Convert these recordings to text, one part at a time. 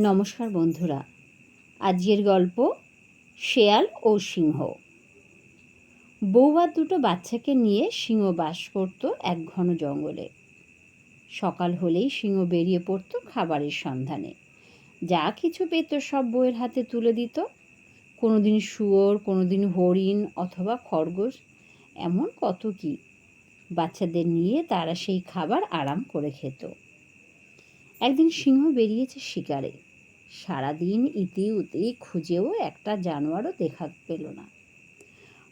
নমস্কার বন্ধুরা। আজকের গল্প, শেয়াল ও সিংহ। বউ আর দুটো বাচ্চাকে নিয়ে সিংহ বাস করত এক ঘন জঙ্গলে। সকাল হলেই সিংহ বেরিয়ে পড়তো খাবারের সন্ধানে। যা কিছু পেত সব বউয়ের হাতে তুলে দিত। কোনোদিন শুয়োর, কোনোদিন হরিণ অথবা খরগোশ, এমন কত কি। বাচ্চাদের নিয়ে তারা সেই খাবার আরাম করে খেত। একদিন সিংহ বেরিয়েছে শিকারে। সারাদিন ইতি উতি খুঁজেও একটা জানোয়ারও দেখা পেল না।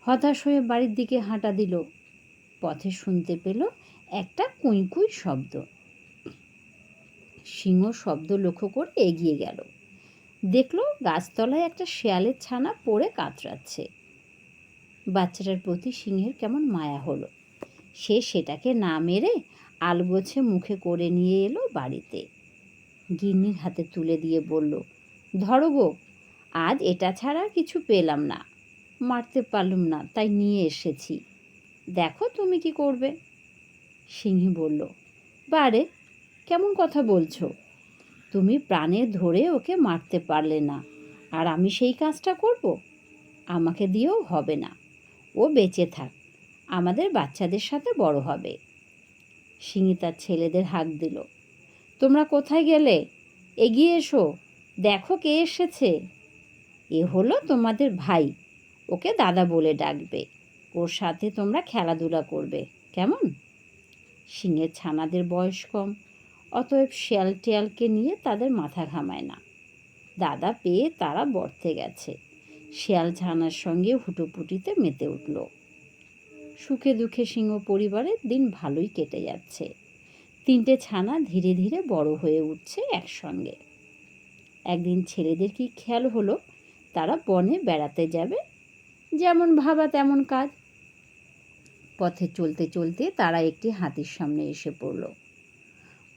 হতাশ হয়ে বাড়ির দিকে হাঁটা দিল। পথে শুনতে পেল একটা কুঁই কুঁই শব্দ। সিংহ শব্দ লক্ষ্য করে এগিয়ে গেল। দেখল গাছতলায় একটা শেয়ালের ছানা পড়ে কাতরাচ্ছে। বাচ্চাটার প্রতি সিংহের কেমন মায়া হলো। সে সেটাকে না মেরে আলগোছে মুখে করে নিয়ে এলো বাড়িতে। গিন্নির হাতে তুলে দিয়ে বলল, ধরো গো আজ এটা ছাড়া কিছু পেলাম না। মারতে পারলুম না, তাই নিয়ে এসেছি। দেখো তুমি কি করবে? সিংহী বলল, বারে, কেমন কথা বলছো? তুমি প্রাণে ধরে ওকে মারতে পারলে না, আর আমি সেই কাজটা করব? আমাকে দিয়েও হবে না। ও বেঁচে থাক, আমাদের বাচ্চাদের সাথে বড় হবে। সিংহী তার ছেলেদের হাঁক দিল। তোমরা কোথায় গেলে? এগিয়ে এসো, দেখো কে এসেছে। এ হলো তোমাদের ভাই, ওকে দাদা বলে ডাকবে। ওর সাথে তোমরা খেলাধুলা করবে, কেমন? সিংহের ছানাদের বয়স কম, অতএব শিয়াল টিয়ালকে নিয়ে তাদের মাথা ঘামায় না। দাদা পেয়ে তারা বর্তে গেছে। শিয়াল ছানার সঙ্গে হুটোপুটিতে মেতে উঠল। সুখে দুঃখে সিংহ পরিবারের দিন ভালোই কেটে যাচ্ছে। তিনটে ছানা ধীরে ধীরে বড় হয়ে উঠছে একসঙ্গে। একদিন ছেলেদের কি খেয়াল হলো? তারা বনে বেড়াতে যাবে। যেমন ভাবা তেমন কাজ। পথে চলতে চলতে তারা একটি হাতির সামনে এসে পড়ল।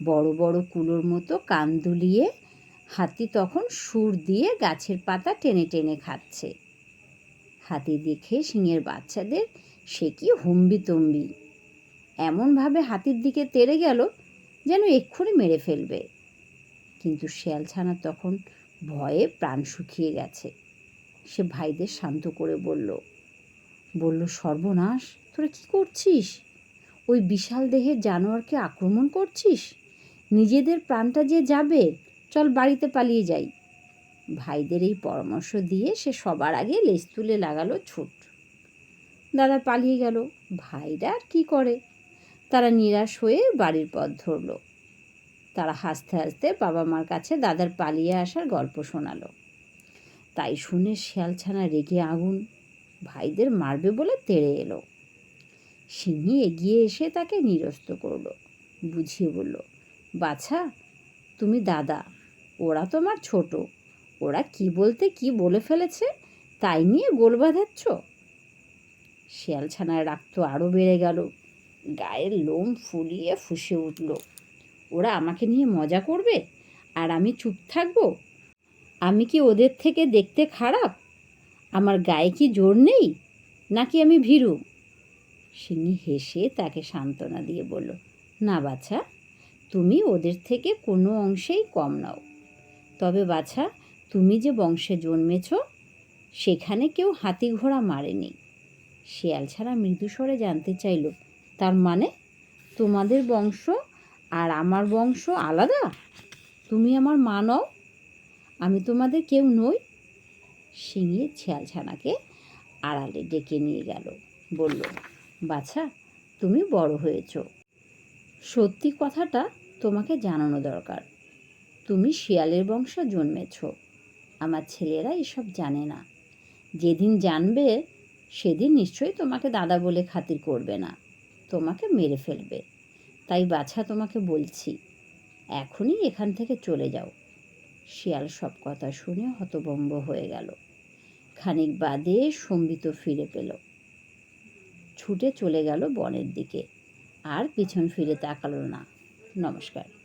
বড় বড় কুলোর মতো কান দুলিয়ে হাতি তখন সুর দিয়ে গাছের পাতা টেনে টেনে খাচ্ছে। হাতি দেখে সিংহের বাচ্চাদের সে কি হম্বি তম্বি এমনভাবে হাতির দিকে তেড়ে গেল যেন এক্ষুনি মেরে ফেলবে। কিন্তু শেয়ালছানা তখন ভয়ে প্রাণ শুকিয়ে গেছে। সে ভাইদের শান্ত করে বলল বলল, সর্বনাশ, তোরা কি করছিস? ওই বিশাল দেহের জানোয়ারকে আক্রমণ করছিস? নিজেদের প্রাণটা যে যাবে, চল বাড়িতে পালিয়ে যাই। ভাইদের এই পরামর্শ দিয়ে সে সবার আগে লেজ তুলে লাগালো ছুট। দাদা পালিয়ে গেল। ভাইরা আর কী করে? তারা নিরাশ হয়ে বাড়ির পথ ধরল। তারা হাসতে হাসতে বাবা মার কাছে দাদার পালিয়ে আসার গল্প শোনালো। তাই শুনে শিয়ালছানা রেগে আগুন, ভাইদের মারবে বলে তেড়ে এলো। সিংহি এগিয়ে এসে তাকে নিরস্ত করল, বুঝিয়ে বলল, বাছা, তুমি দাদা, ওরা তোমার ছোট, ওরা কি বলতে কি বলে ফেলেছে, তাই নিয়ে গোল বাঁধাচ্ছ? শিয়ালছানার রাগ তো আরও বেড়ে গেল। গায়ের লোম ফুলিয়ে ফুসে উঠল। ওরা আমাকে নিয়ে মজা করবে? আর আমি চুপ থাকব? আমি কি ওদের থেকে দেখতে খারাপ? আমার গায়ে কি জোর নেই? নাকি আমি ভীরু? সিংহি হেসে তাকে সান্ত্বনা দিয়ে বলল, না বাছা, তুমি ওদের থেকে কোনো অংশেই কম নাও। তবে বাছা, তুমি যে বংশে জন্মেছ, সেখানে কেউ হাতি ঘোড়া মারেনি। শিয়াল ছাড়া মৃদুস্বরে জানতে চাইল তার মানে তোমাদের বংশ আর আমার বংশ আলাদা? তুমি আমার মা নও, আমি তোমাদের কেউ নই। শিঙিয়ে ছানাকে আড়ালে ডেকে নিয়ে গেল, বলল, বাছা, তুমি বড় হয়েছ। সত্যি কথাটা তোমাকে জানানো দরকার। তুমি শিয়ালের বংশ জন্মেছ। আমার ছেলেরা এসব জানে না। যেদিন জানবে, সেদিন নিশ্চয়ই তোমাকে দাদা বলে খাতির করবে না। তোমাকে মেরে ফেলবে। তাই বাছা তোমাকে বলছি, এখনই এখান থেকে চলে যাও। শিয়াল সব কথা শুনে হতভম্ব হয়ে গেল। খানিক বাদে সম্বিত ফিরে পেল। ছুটে চলে গেল বনের দিকে। আর পিছন ফিরে তাকালো না। নমস্কার।